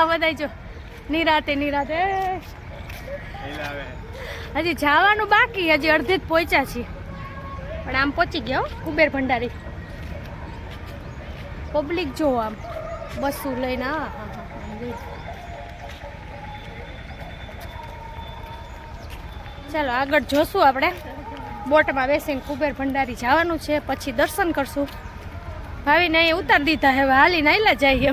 આ બધા જો. નિરાતે નિરાતે. હજી જવાનું બાકી, હજી અડધે જ પહોંચ્યા છીએ. પણ આમ પહોંચી ગયા કુબેર ભંડારી. પબ્લિક જો આમ, બસું લઈને. ચાલો, આગળ જોશું આપણે. બોટમાં બેસીને કુબેર ભંડારી જવાનું છે, પછી દર્શન કરશું. ભાવીને અહીં ઉતારી દીધા હવે હાલીને જાય જઈએ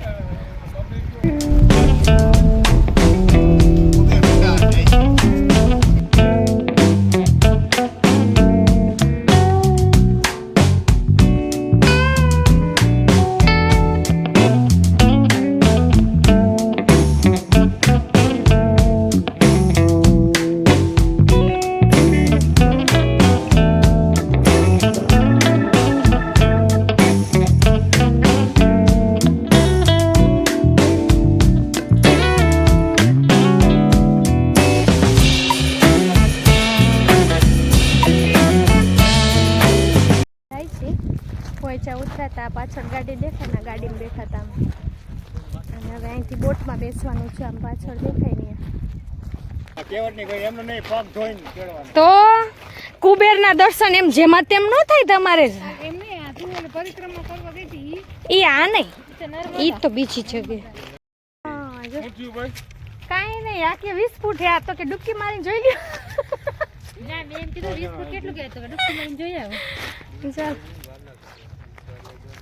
પાછળ ગાડી દેખાય ને ગાડીમાં બેઠા હતા અને હવે અહીંથી બોટમાં બેસવાનું છે આમ પાછળ દેખાય ને કેવડની કોઈ એમનું નહીં તો કુબેરના દર્શન એમ જેમાં તેમ ન થાય તમારે પરિક્રમા કરવા ગઈ હતી. ઈ આ નહીં. ઈ તો બીજી જગ્યા હા, જો. ઊંચું ભાઈ? કાંઈ નહીં આ કે વીસ ફૂટ આ તો કે ડૂબકી મારીને જોઈ લ્યો. ના મેં એમ કીધું વીસ ફૂટ કેટલું કહેતો ડુક્કી મારીને જોઈ આવો. ચાલ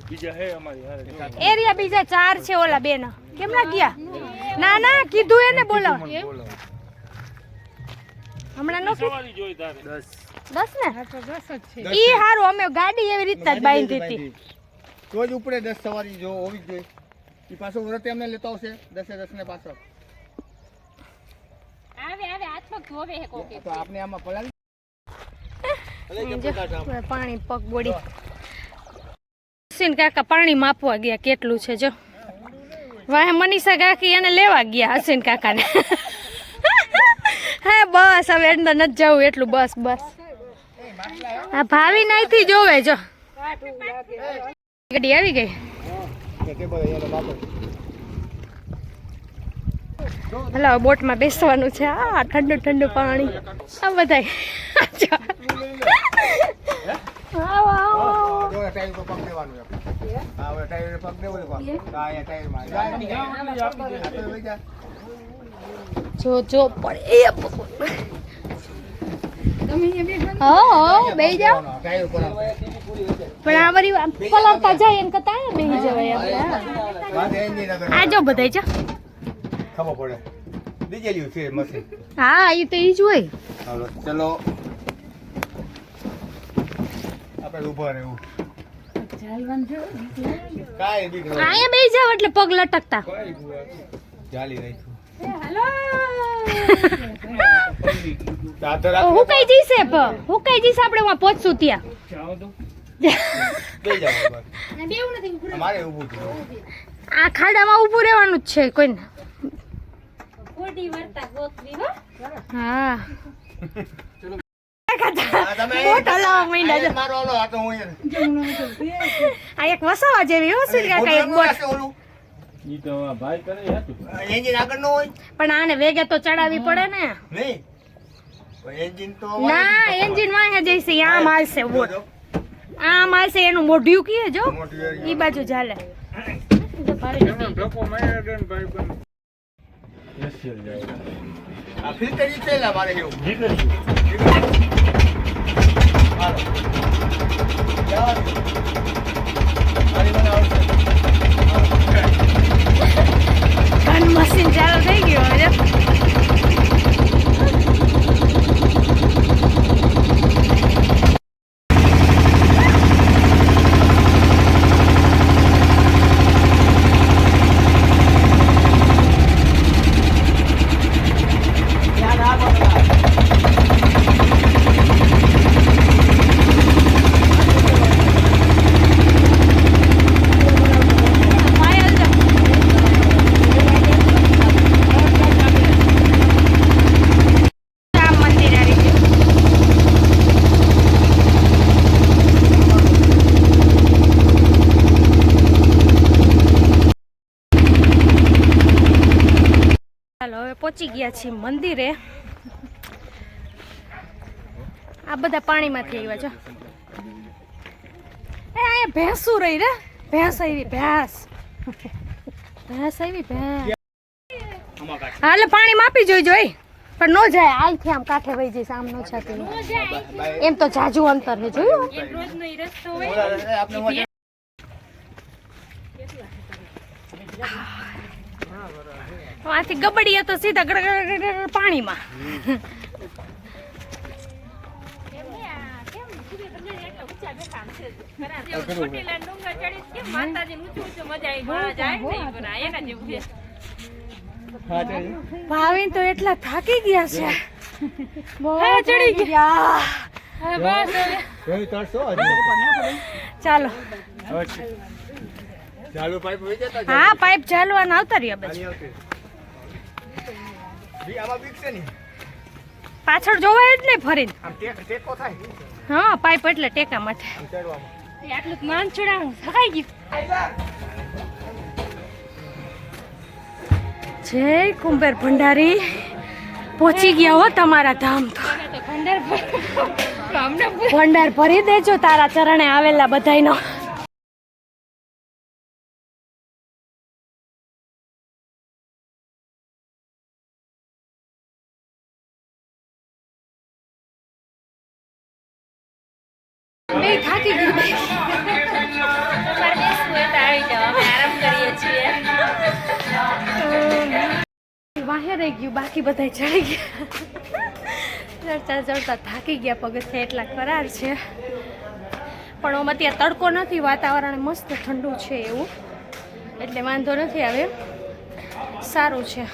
બીજા હે અમારી હારે એરિયા બીજા ચાર છે ઓલા બેન. કેમ ના ગયા? ના ના કીધું એને બોલો હમણાં નો જોઈ તારે. ને? આ તો દસ જ છે. ઈ હારું અમે ગાડી એવી રીતના જ બાંધી હતી. તો જ ઉપરે દસ સવારી જો હોવી જોઈએ. ઈ પાછો વ્રત એમને લેતો આવશે દસે દસ ને પાછો આવે આવે હાથ પગ ધોવે હે કોકે. તો આપને આમાં પલાળી. પાણી પગ બોડી. સિન કાકા પાણી માપવા ગયા, કેટલું છે જો. વાહે મનીષા કાકી એને લેવા ગયા હસીન કાકાને. હા, બસ, હવે અંદર નથી જવું, એટલું બસ બસ. આ ભાવી નાઈથી જોવે જો. ગાડી આવી ગઈ? હલો બોટમાં બેસવાનું છે. આ ઠંડુ ઠંડુ પાણી. આ બધા આવો આવો. ટાયર પર પગ દેવાનું છે હા હવે ટાયર પગ દેવો ને હા અહીંયા ટાયરમાં. જા. જો. પડે એ. હો જાઓ. પણ આ પલળતા જાય કરતા જવાય આપણે. આ જો બધાય જો. ખબર પડે. છે મશીન. હા એ તો ઈ જ હોય. ચલો. આપણે ઊભા રહેવું. અહીંયા બેહી જાવ એટલે પગ લટકતા. હું કઈ જઈશે હું કઈ જઈશ? આપણે હું પહોંચશું ત્યાં. બે જાવ બસ. બેવું નથી અમારે ઊભું છે આ ખાડામાં ઊભું રહેવાનું જ છે કોઈને. વાર્તા ગોતવી હો. આ તમે બોટ હલાવવા માંડ્યા છે. મારો ઓલો હતો હું આ એક વસાવા જેવી હો સુર કાકા એક બોટ? હશે ઓલું. એન્જિન આગળ ન હોય? પણ આને વેગે તો ચડાવી પડે ને. એન્જિન તો ના એન્જિન વાંહે જઈશે આમ હાલશે બોટ. આમ હાલશે એનું મોઢિયું કીએ જો. ઈ બાજુ ચાલે. આ ફિલ્ટર. あ。પહોંચી ગયા છીએ મંદિરે. આ બધા પાણીમાંથી આવ્યા છો. એ અહીંયા ભેંસું રહી રે? ભેંસ આવી, ભેંસ. ભેંસ આવી, ભેંસ. હા પાણી માપી જોઈ જોઈ પણ નો જાય, આલથી આમ કાંઠે વહી જઈશ, આમ નો જાતી એમ તો જાજુ અંતર ને જોયું? હોય આથી ગબડીએ તો સીધા ગડ ગડ ગડ ગડ પાણીમાં. ભાવિન તો એટલા થાકી ગયા છે. બહુ ચડી ગયા. ચાલો. ચાલુ પાઇપ હા પાઇપ ચાલવાના આવતા રહ્યા આની પાછળ જોવાય જ નહીં ફરીને. આમ ટેક- ટેકો થાય હા પાઇપ એટલે ટેકા માટે. ચડવામાં. એ આટલું માન ચડાવું થકાઈ ગયું. જય કુંભેર ભંડારી. પહોંચી ગયા હો તમારા ધામ તો. ભંડાર ભરી દેજો તારા ચરણે આવેલા બધાયનો. વાહે રહી ગયું, બાકી બધા ચડી ગયા. ચડતા ચડતા થાકી ગયા પગથિયા એટલા કરાર છે. પણ આમાં અત્યારે તડકો નથી, વાતાવરણ મસ્ત ઠંડુ છે એવું. એટલે વાંધો નથી આવે. સારું છે.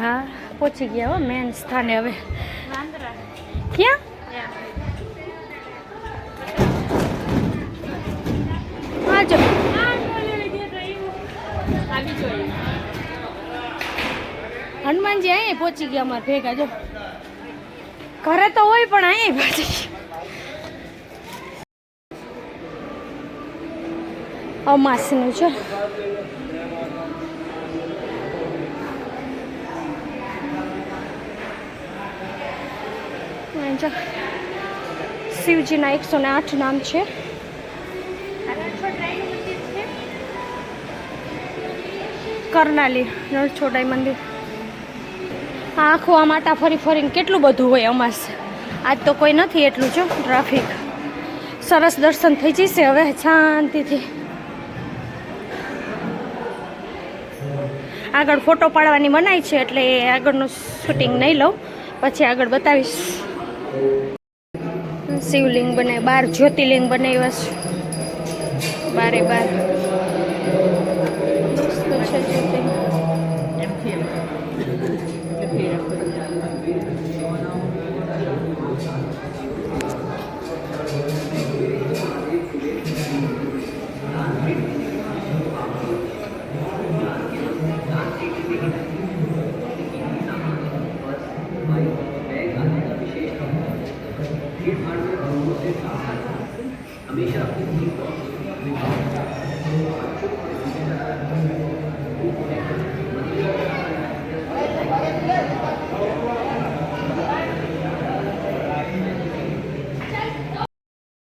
હા પહોંચી ગયા હો મેન સ્થાને હવે. ક્યાં? હા જો. હનુમાનજી અહીંયા પહોંચી ગયા અમારે ભેગા જો. ઘરે તો હોય પણ અહીંયા પહોંચી ગયા. અમાસનું છે અહીં શિવજીના એકસો ને આઠ નામ છે. કરનાલી નળછોડાઈ મંદિર. આખું આ માટા ફરી ફરીને કેટલું બધું હોય અમાસ. આજ તો કોઈ નથી એટલું, જો, ટ્રાફિક. સરસ દર્શન થઈ જશે હવે શાંતિથી. આગળ ફોટો પાડવાની મનાઈ છે, એટલે આગળનું શૂટિંગ નહીં લઉં. પછી આગળ બતાવીશ. શિવલિંગ બનાવ્યું બાર જ્યોતિર્લિંગ બનાવ્યા છે. બારે બાર મસ્ત છે જ્યોતિર્લિંગ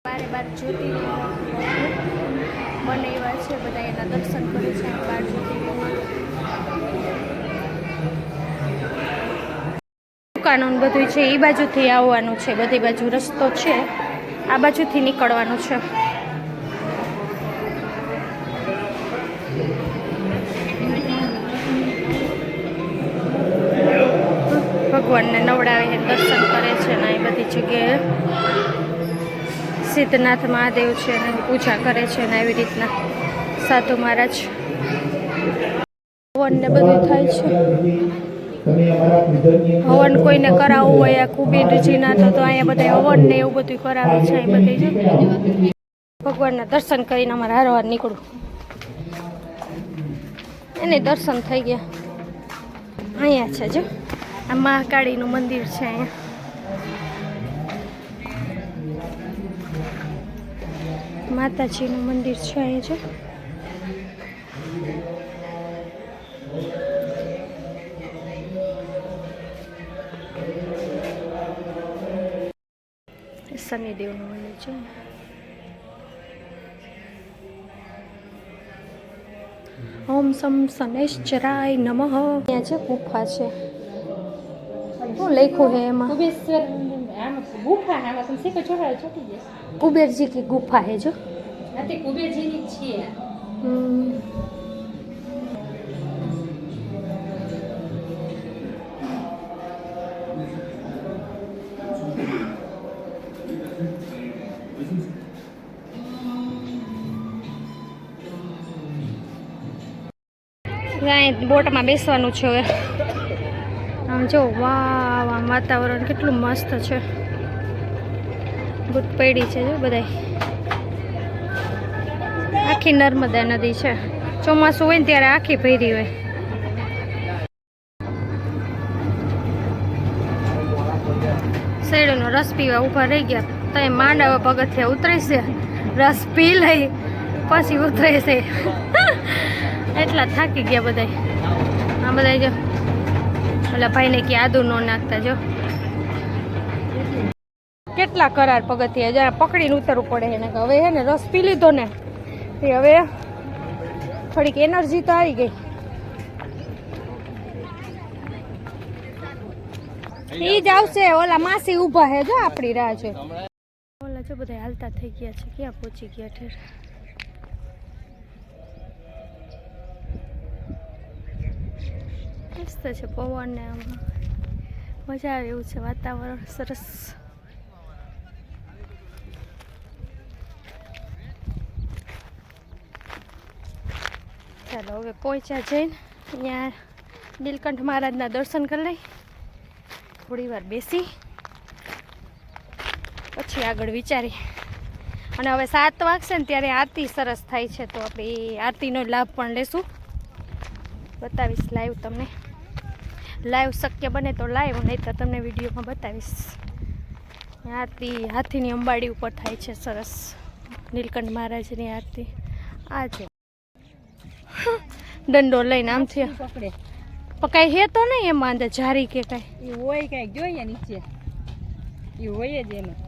બારે બાર જ્યોતિર્લિંગ બનાવ્યા છે બધા એના દર્શન કરે છે આ બાર જ્યોતિર્લિંગમાં દુકાનો બધું છે એ બાજુથી આવવાનું છે, બધી બાજુ રસ્તો છે, આ બાજુથી નીકળવાનું છે. ભગવાનને નવડાવે દર્શન કરે છે ને એ બધી જગ્યાએ. સિદ્ધનાથ મહાદેવ છે ને પૂજા કરે છે ને એવી રીતના. સાધુ મહારાજ. હવન ને બધું થાય છે. હવન કોઈને કરાવવું હોય કુબેરજીના તો તો અહીંયા બધા હવન ને એવું બધું કરાવે છે અહીં બધે જો ભગવાનના દર્શન કરીને અમારે હારવાર નીકળું. એને દર્શન થઈ ગયા. અહીંયા છે જો. આ મહાકાળીનું મંદિર છે અહીંયા. માતાજીનું મંદિર છે અહીંયા છે શનિદેવનું મંદિર છે ઓમ સમ શનેશ્ચરાય નમઃ. ત્યાં છે ગુફા છે. શું લખ્યું હે એમાં? ગુફા કુબેરજી કી ગુફા હે જો. કુબેરજીની જ અહીં બોટમાં બેસવાનું છે હવે. આમ જો, વાવ, આમ વાતાવરણ કેટલું મસ્ત છે. ગુટ પડી છે જો બધાય. આખી નર્મદા નદી છે. ચોમાસું હોય ને ત્યારે આખી ભરી હોય. શેરડીનો રસ પીવા ઊભા રહી ગયા. ત્યાં માંડવ પગથિયા ઉતરે છે. રસ પી લઈ, પછી ઉતરે છે. એટલા થાકી ગયા બધાય. આ બધા જો ઓલા ભાઈને કે આદુ નો નાખતા જો. કેટલા કરાર પગથિયા જરા પકડીને ઉતરવું પડે એને હવે હે ને રસ પી લીધો ને તે હવે થોડીક એનર્જી તો આવી ગઈ. ઈ જ આવશે. ઓલા માસી ઊભા હે જો આપણી રાહ છે ઓલા જો બધા હાલતા થઈ ગયા છે ક્યાં પહોંચી ગયા ઠેર. મસ્ત છે પવન ને આમાં. મજા આવે એવું છે વાતાવરણ, સરસ. ચાલો, હવે પહોંચ્યા જઈને અહીંયા નીલકંઠ મહારાજના દર્શન કરી લઈ. થોડી વાર બેસી. પછી આગળ વિચારી. અને હવે સાત વાગશે ને ત્યારે આરતી સરસ થાય છે, તો આપણે એ આરતીનો લાભ પણ લેશું. બતાવીશ લાઈવ તમને. લાઈવ શક્ય બને તો લાઈવ નહીં તો તમને વિડીયોમાં બતાવીશ. આરતી હાથીની અંબાડી ઉપર થાય છે સરસ. નીલકંઠ મહારાજની આરતી. આ છે. દંડો લઈને આમથી પકડે. પણ કાંઈ હે તો નહીં એમાં અંદર જારી કે કાંઈ? એ હોય કંઈક જોઈએ નીચે. એ હોય જ એમાં.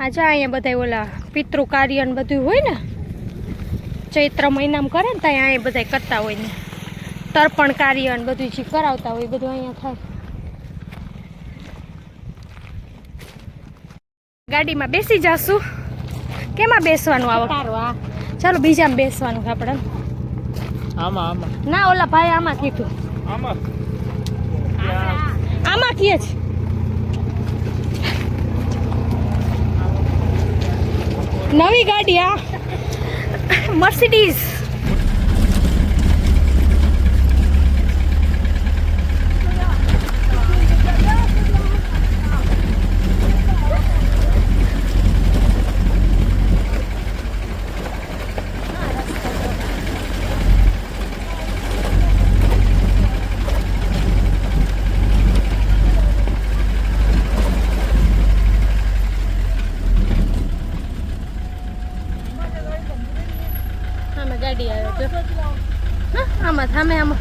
આજે અહીંયા બધા ઓલા પિતૃ કાર્ય ને બધું હોય ને? ચૈત્ર મહિનામાં કરે ને ત્યાં અહીંયા બધા કરતા હોય ને. તર્પણ કાર્ય અને બધું જે કરાવતા હોય બધું અહીંયા થાય. ગાડીમાં બેસી જશું. કેમાં બેસવાનું આવો? ચાલો બીજામાં બેસવાનું આપણે. આમાં આમાં. ના ઓલા ભાઈ આમાં કીધું. આમાં. આમાં? કીએ છે. નવી ગાડી આ Mercedes. સામે ગાડી આવે જો આમાં સામે આમાં.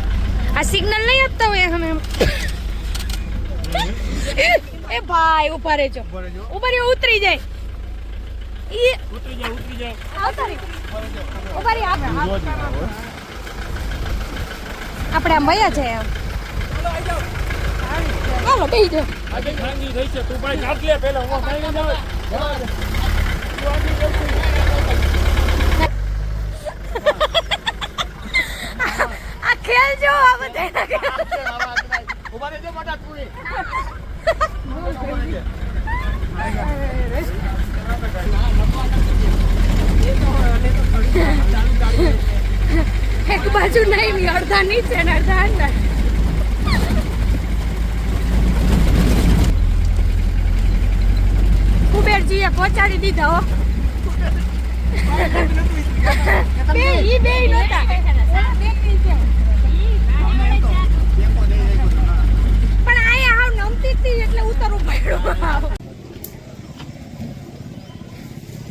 આ સિગ્નલ નહીં આપતા હોય અમે. એ, ભાઈ ઊભા રહેજો. ઊભા રહ્યો ઉતરી જાય. ઈ ઉતરી જાય ઉતરી જાય આવતા રહી. ઊભા રહી આપણે આપણે આમ મયા જાય આમ ચાલો બેસી જાઓ. આજે ખાંગી થઈ છે. તું ભાઈ નાખ લે પેલા હું ખાઈ જાવ આ ખેલ જો આ બધા ઊભા રહેજો મોટા તું એક બાજુ નહીં અડધા નીચે ને અડધા અંદર. પહોંચાડી દીધા બે, ઈ બે નહોતા પણ આયા હાવ નમતી હતી એટલે ઉતરવું પડ્યું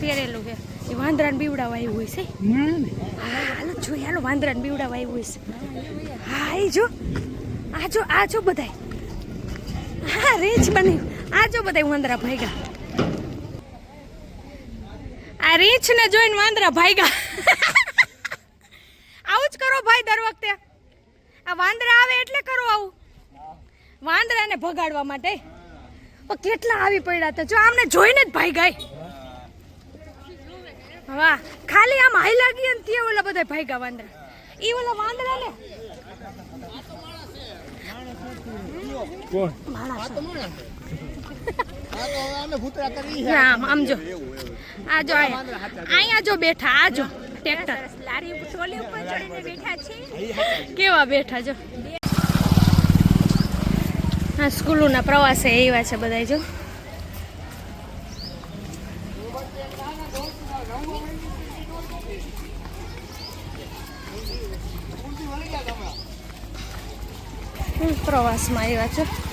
પહેરેલું છે એ વાંદરાને બીવડાવા આવ્યું છે હાલો જો હાલો વાંદરાને બીવડાવવા આવ્યું હોય છે હા એ જો આ જો આ જો બધાય. હા રીંછ બની. આ જો બધાય વાંદરા ભાગ્યા આ રીંછ ને જોઈને વાંદરા ભાઈગા. આવું જ કરો ભાઈ દર વખતે. આ વાંદરા આવે એટલે કરો આવું. વાંદરાને ભગાડવા માટે. કેટલા આવી પડ્યા હતા. જો આમને જોઈને જ ભાઈ ગાય વાહ ખાલી આમ હાઈ લાગી ને ત્યાં ઓલા બધા ભાગ્યા વાંદરા. ઈ ઓલા વાંદરા ને? કોણ? આમ આમ જો. આ જો અહીંયા જો બેઠા આ જો ટ્રેક્ટર. લારી ઉપર ઉપર ચડીને બેઠા છે. કેવા બેઠા જો. હા સ્કૂલોના પ્રવાસે એવા છે બધા જો. પ્રવાસમાં આવ્યા છો.